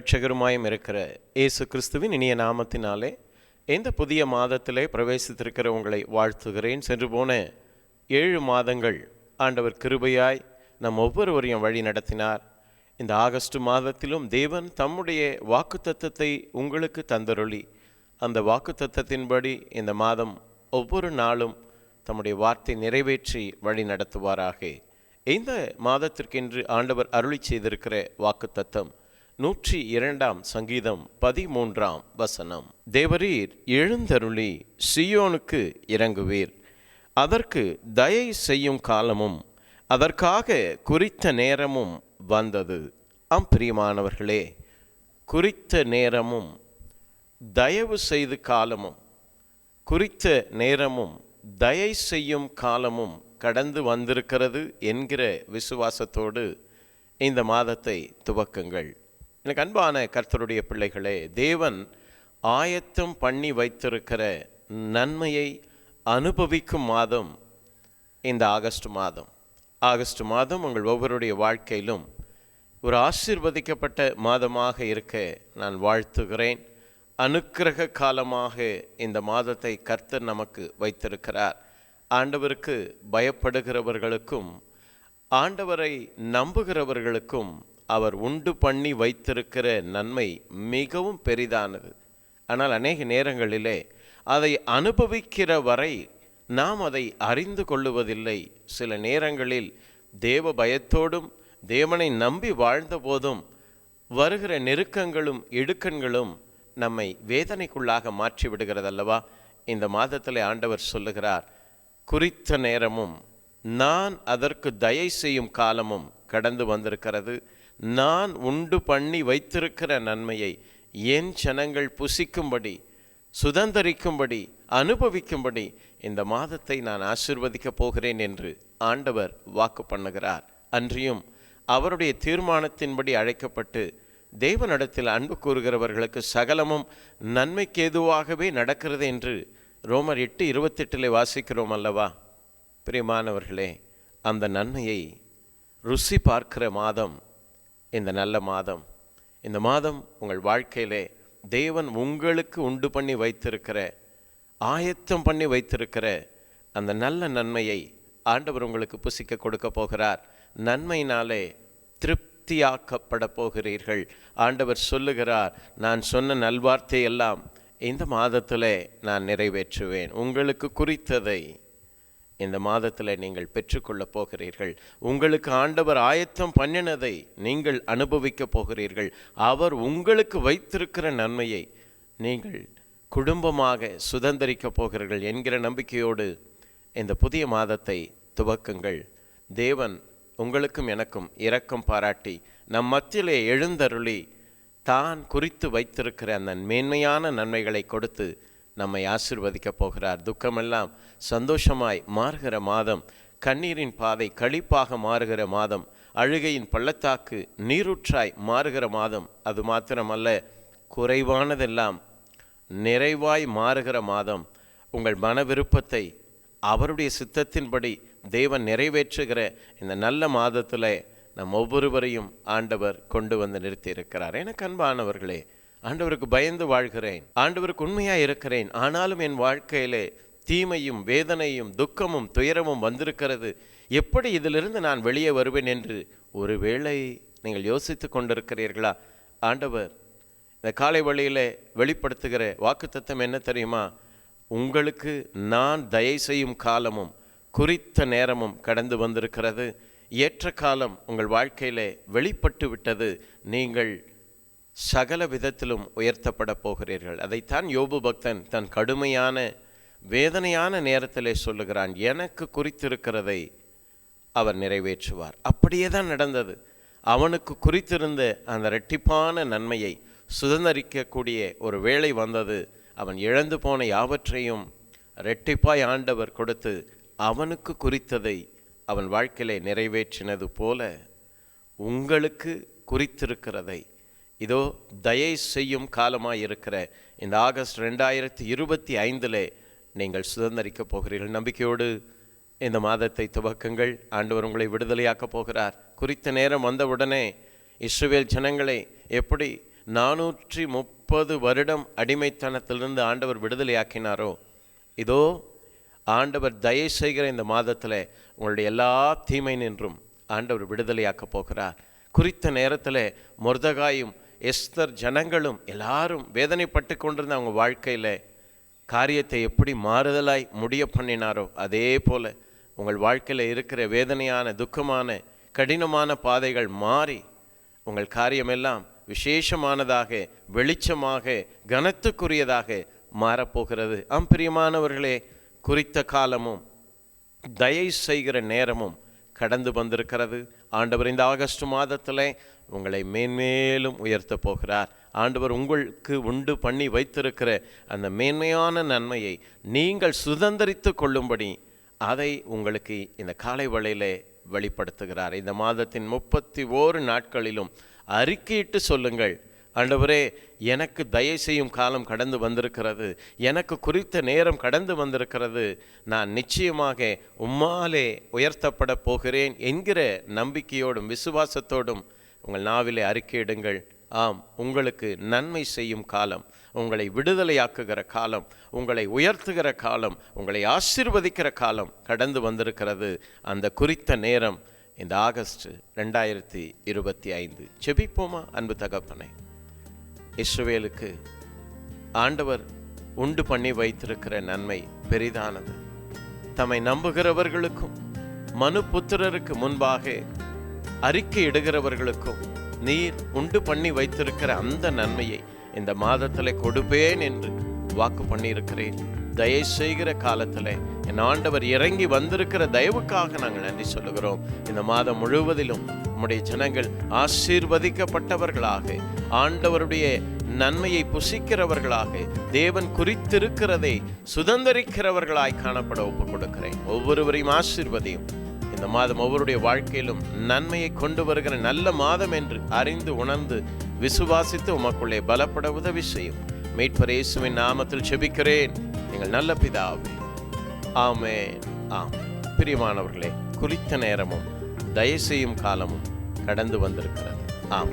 இரட்சகருமாயும் இருக்கிற இயேசு கிறிஸ்துவின் இனிய நாமத்தினாலே இந்த புதிய மாதத்திலே பிரவேசித்திருக்கிற உங்களை வாழ்த்துகிறேன். சென்று போன ஏழு மாதங்கள் ஆண்டவர் கிருபையாய் நம் ஒவ்வொருவரையும் வழி நடத்தினார். இந்த ஆகஸ்ட் மாதத்திலும் தேவன் தம்முடைய வாக்குத்தத்தத்தை உங்களுக்கு தந்தருளி. அந்த வாக்குத்தத்தத்தின்படி இந்த மாதம் ஒவ்வொரு நாளும் தம்முடைய வார்த்தை நிறைவேற்றி வழி நடத்துவாராக. இந்த மாதத்திற்கென்று ஆண்டவர் அருளி செய்திருக்கிற வாக்கு தத்தம் நூற்றி இரண்டாம் சங்கீதம் பதிமூன்றாம் வசனம். தேவரீர் எழுந்தருளி சியோனுக்கு இறங்குவீர். அதற்கு தயை செய்யும் காலமும் அதற்காக குறித்த நேரமும் வந்தது. ஆம் பிரியமானவர்களே குறித்த நேரமும் தயவு செய்து காலமும் குறித்த நேரமும் தயை செய்யும் காலமும் கடந்து வந்திருக்கிறது என்கிற விசுவாசத்தோடு இந்த மாதத்தை துவக்குங்கள். எனக்கு அன்பான கர்த்தருடைய பிள்ளைகளே தேவன் ஆயத்தம் பண்ணி வைத்திருக்கிற நன்மையை அனுபவிக்கும் மாதம் இந்த ஆகஸ்ட் மாதம். ஆகஸ்ட் மாதம் உங்கள் ஒவ்வொருடைய வாழ்க்கையிலும் ஒரு ஆசிர்வதிக்கப்பட்ட மாதமாக இருக்க நான் வாழ்த்துகிறேன். அனுக்கிரக காலமாக இந்த மாதத்தை கர்த்தர் நமக்கு வைத்திருக்கிறார். ஆண்டவருக்கு பயப்படுகிறவர்களுக்கும் ஆண்டவரை நம்புகிறவர்களுக்கும் அவர் உண்டு பண்ணி வைத்திருக்கிற நன்மை மிகவும் பெரிதானது. ஆனால் அநேக நேரங்களிலே அதை அனுபவிக்கிற வரை நாம் அதை அறிந்து கொள்ளுவதில்லை. சில நேரங்களில் தேவ பயத்தோடும் தேவனை நம்பி வாழ்ந்த போதும் வருகிற நெருக்கங்களும் இடுக்கண்களும் நம்மை வேதனைக்குள்ளாக மாற்றி விடுகிறதல்லவா? இந்த மாதத்தில் ஆண்டவர் சொல்லுகிறார் குறித்த நேரமும் நான் அதற்கு தயை செய்யும் காலமும் கடந்து வந்திருக்கிறது. நான் உண்டு பண்ணி வைத்திருக்கிற நன்மையை என் ஜனங்கள் புசிக்கும்படி சுதந்தரிக்கும்படி அனுபவிக்கும்படி இந்த மாதத்தை நான் ஆசிர்வதிக்கப் போகிறேன் என்று ஆண்டவர் வாக்கு பண்ணுகிறார். அன்றியும் அவருடைய தீர்மானத்தின்படி அழைக்கப்பட்டு தேவனிடத்தில் அன்பு கூறுகிறவர்களுக்கு சகலமும் நன்மைக்கு ஏதுவாகவே நடக்கிறது என்று ரோமர் எட்டு இருபத்தெட்டில் வாசிக்கிறோம் அல்லவா? பிரியமானவர்களே அந்த நன்மையை ருசி பார்க்கிற மாதம் இந்த நல்ல மாதம். இந்த மாதம் உங்கள் வாழ்க்கையிலே தேவன் உங்களுக்கு உண்டு பண்ணி வைத்திருக்கிற ஆயத்தம் பண்ணி வைத்திருக்கிற அந்த நல்ல நன்மையை ஆண்டவர் உங்களுக்கு புசிக்க கொடுக்க போகிறார். நன்மையினாலே திருப்தியாக்கப்பட போகிறீர்கள். ஆண்டவர் சொல்லுகிறார் நான் சொன்ன நல்வார்த்தை எல்லாம் இந்த மாதத்தில் நான் நிறைவேற்றுவேன். உங்களுக்கு குறித்ததை இந்த மாதத்தில் நீங்கள் பெற்றுக்கொள்ளப் போகிறீர்கள். உங்களுக்கு ஆண்டவர் ஆயத்தம் பண்ணினதை நீங்கள் அனுபவிக்கப் போகிறீர்கள். அவர் உங்களுக்கு வைத்திருக்கிற நன்மையை நீங்கள் குடும்பமாக சுதந்திரிக்கப் போகிறீர்கள் என்கிற நம்பிக்கையோடு இந்த புதிய மாதத்தை துவக்குங்கள். தேவன் உங்களுக்கும் எனக்கும் இரக்கம் பாராட்டி நம் மத்தியிலே எழுந்தருளி தான் குறித்து வைத்திருக்கிற அந்த மேன்மையான நன்மைகளை கொடுத்து நம்மை ஆசிர்வதிக்கப் போகிறார். துக்கமெல்லாம் சந்தோஷமாய் மாறுகிற மாதம் கண்ணீரின் பாதை கழிப்பாக மாறுகிற மாதம் அழுகையின் பள்ளத்தாக்கு நீரூற்றாய் மாறுகிற மாதம் அது மாத்திரமல்ல குறைவானதெல்லாம் நிறைவாய் மாறுகிற மாதம். உங்கள் மன விருப்பத்தை அவருடைய சித்தத்தின்படி தேவன் நிறைவேற்றுகிற இந்த நல்ல மாதத்தில் நம் ஒவ்வொருவரையும் ஆண்டவர் கொண்டு வந்து நிறுத்தியிருக்கிறார். எனக்கு அன்பானவர்களே ஆண்டவருக்கு பயந்து வாழ்கிறேன் ஆண்டவருக்கு உண்மையாக இருக்கிறேன் ஆனாலும் என் வாழ்க்கையிலே தீமையும் வேதனையும் துக்கமும் துயரமும் வந்திருக்கிறது. எப்படி இதிலிருந்து நான் வெளியே வருவேன் என்று ஒருவேளை நீங்கள் யோசித்து கொண்டிருக்கிறீர்களா? ஆண்டவர் இந்த காலை வழியில் வெளிப்படுத்துகிற வாக்குத்தத்தம் என்ன தெரியுமா? உங்களுக்கு நான் தயை செய்யும் காலமும் குறித்த நேரமும் கடந்து வந்திருக்கிறது. ஏற்ற காலம் உங்கள் வாழ்க்கையிலே வெளிப்பட்டு விட்டது நீங்கள் சகல விதத்திலும் உயர்த்தப்பட போகிறீர்கள். அதைத்தான் யோபு பக்தன் தன் கடுமையான வேதனையான நேரத்திலே சொல்லுகிறான். எனக்கு குறித்திருக்கிறதை அவர் நிறைவேற்றுவார். அப்படியே தான் நடந்தது. அவனுக்கு குறித்திருந்த அந்த ரெட்டிப்பான நன்மையை சுதந்திரிக்கக்கூடிய ஒரு வேளை வந்தது. அவன் இழந்து போன யாவற்றையும் ரெட்டிப்பாய் ஆண்டவர் கொடுத்து அவனுக்கு குறித்ததை அவன் வாழ்க்கையிலே நிறைவேற்றினது போல உங்களுக்கு குறித்திருக்கிறதை இதோ தயை செய்யும் காலமாக இருக்கிற இந்த ஆகஸ்ட் ரெண்டாயிரத்தி இருபத்தி ஐந்தில் நீங்கள் சுதந்திரிக்கப் போகிறீர்கள். நம்பிக்கையோடு இந்த மாதத்தை துவக்குங்கள். ஆண்டவர் உங்களை விடுதலையாக்கப் போகிறார். குறித்த நேரம் வந்தவுடனே இஸ்ரேல் ஜனங்களை எப்படி நானூற்றி முப்பது வருடம் அடிமைத்தனத்திலிருந்து ஆண்டவர் விடுதலையாக்கினாரோ இதோ ஆண்டவர் தயை செய்கிற இந்த மாதத்தில் உங்களுடைய எல்லா தீமை நின்றும் ஆண்டவர் விடுதலையாக்கப் போகிறார். குறித்த நேரத்தில் மொர்தகாயும் எஸ்தர் ஜனங்களும் எல்லாரும் வேதனைப்பட்டு கொண்டிருந்த அவங்க வாழ்க்கையில் காரியத்தை எப்படி மாறுதலாய் முடிய பண்ணினாரோ அதே போல உங்கள் வாழ்க்கையில் இருக்கிற வேதனையான துக்கமான கடினமான பாதைகள் மாறி உங்கள் காரியமெல்லாம் விசேஷமானதாக வெளிச்சமாக கனத்துக்குரியதாக மாறப்போகிறது. ஆம் பிரியமானவர்களே குறித்த காலமும் தயை செய்கிற நேரமும் கடந்து வந்திருக்கிறது. ஆண்டவர் இந்த ஆகஸ்ட் மாதத்தில் உங்களை மேன்மேலும் உயர்த்த போகிறார். ஆண்டவர் உங்களுக்கு உண்டு பண்ணி வைத்திருக்கிற அந்த மேன்மையான நன்மையை நீங்கள் சுதந்திரித்து கொள்ளும்படி அதை உங்களுக்கு இந்த காலை வழியிலே வெளிப்படுத்துகிறார். இந்த மாதத்தின் முப்பத்தி ஓரு நாட்களிலும் அறிக்கையிட்டு சொல்லுங்கள். ஆண்டவரே எனக்கு தயை செய்யும் காலம் கடந்து வந்திருக்கிறது. எனக்கு குறித்த நேரம் கடந்து வந்திருக்கிறது. நான் நிச்சயமாக உம்மாலே உயர்த்தப்பட போகிறேன் என்கிற நம்பிக்கையோடும் விசுவாசத்தோடும் உங்கள் நாவிலே அறிக்கையிடுங்கள் ஆம் உங்களுக்கு நன்மை செய்யும் காலம் உங்களை விடுதலையாக்குகிற காலம் உங்களை உயர்த்துகிற காலம் உங்களை ஆசிர்வதிக்கிற காலம் கடந்து வந்திருக்கிறது. அந்த குறித்த நேரம் இந்த ஆகஸ்ட் ரெண்டாயிரத்தி இருபத்தி ஐந்து. செபிப்போமா அன்பு தகப்பனை? இஸ்ரவேலுக்கு ஆண்டவர் உண்டு பண்ணி வைத்திருக்கிற நன்மை பெரிதானது. தம்மை நம்புகிறவர்களுக்கும் மனு புத்திரருக்கு முன்பாக அறிக்கை இடுகிறவர்களுக்கும் நீர் உண்டு பண்ணி வைத்திருக்கிற அந்த நன்மையை இந்த மாதத்தில் கொடுப்பேன் என்று வாக்கு பண்ணியிருக்கிறேன். தயை செய்கிற காலத்தில் என் ஆண்டவர் இறங்கி வந்திருக்கிற தயவுக்காக நாங்கள் நன்றி சொல்லுகிறோம். இந்த மாதம் முழுவதிலும் நம்முடைய ஜனங்கள் ஆசீர்வதிக்கப்பட்டவர்களாக ஆண்டவருடைய நன்மையை புசிக்கிறவர்களாக தேவன் குறித்திருக்கிறதை சுதந்திரிக்கிறவர்களாய் காணப்பட ஒப்புக் கொடுக்கிறேன். ஒவ்வொருவரையும் ஆசீர்வதியும். இந்த மாதம் ஒவ்வொருடைய வாழ்க்கையிலும் நன்மையை கொண்டு வருகிற நல்ல மாதம் என்று அறிந்து உணர்ந்து விசுவாசித்து உமக்குள்ளே பலப்பட உதவி செய்யும். மீட்பர் இயேசுவின் நாமத்தில் செபிக்கிறேன். எங்கள் நல்ல பிதாவே. ஆமே ஆம். பிரியமானவர்களே குறித்த நேரமும் தயவு செய்யும் காலமும் கடந்து வந்திருக்கிறது. ஆம்.